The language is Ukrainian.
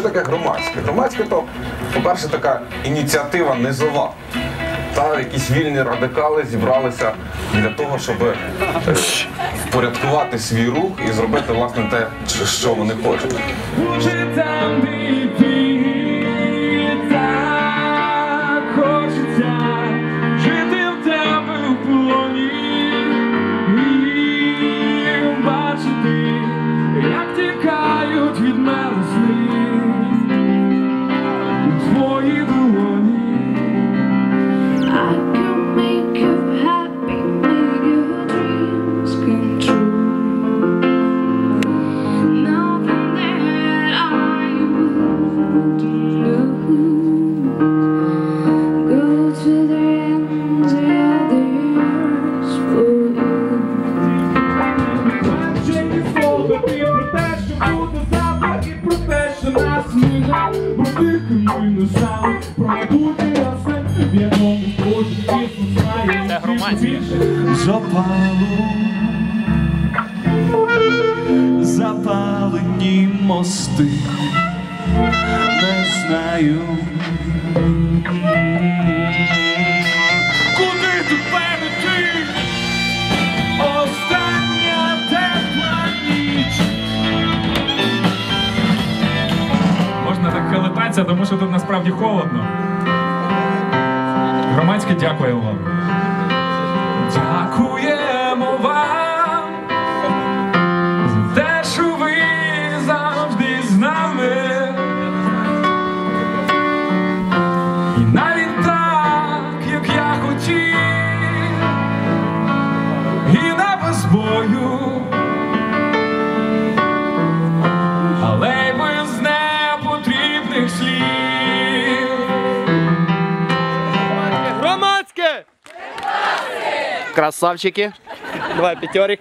громадське? Громадське то, по-перше, така ініціатива низова. Та якісь вільні радикали зібралися для того, щоб е, впорядкувати свій рух і зробити власне те, що вони хочуть. Це громадське. Запалу, запалені мости, не знаю. Хилитатися, тому що тут насправді холодно. Громадське дякуємо вам. Дякуємо вам за те, що ви завжди з нами. І навіть так, як я хотів, і не без Красавчики. Давай, пятерик.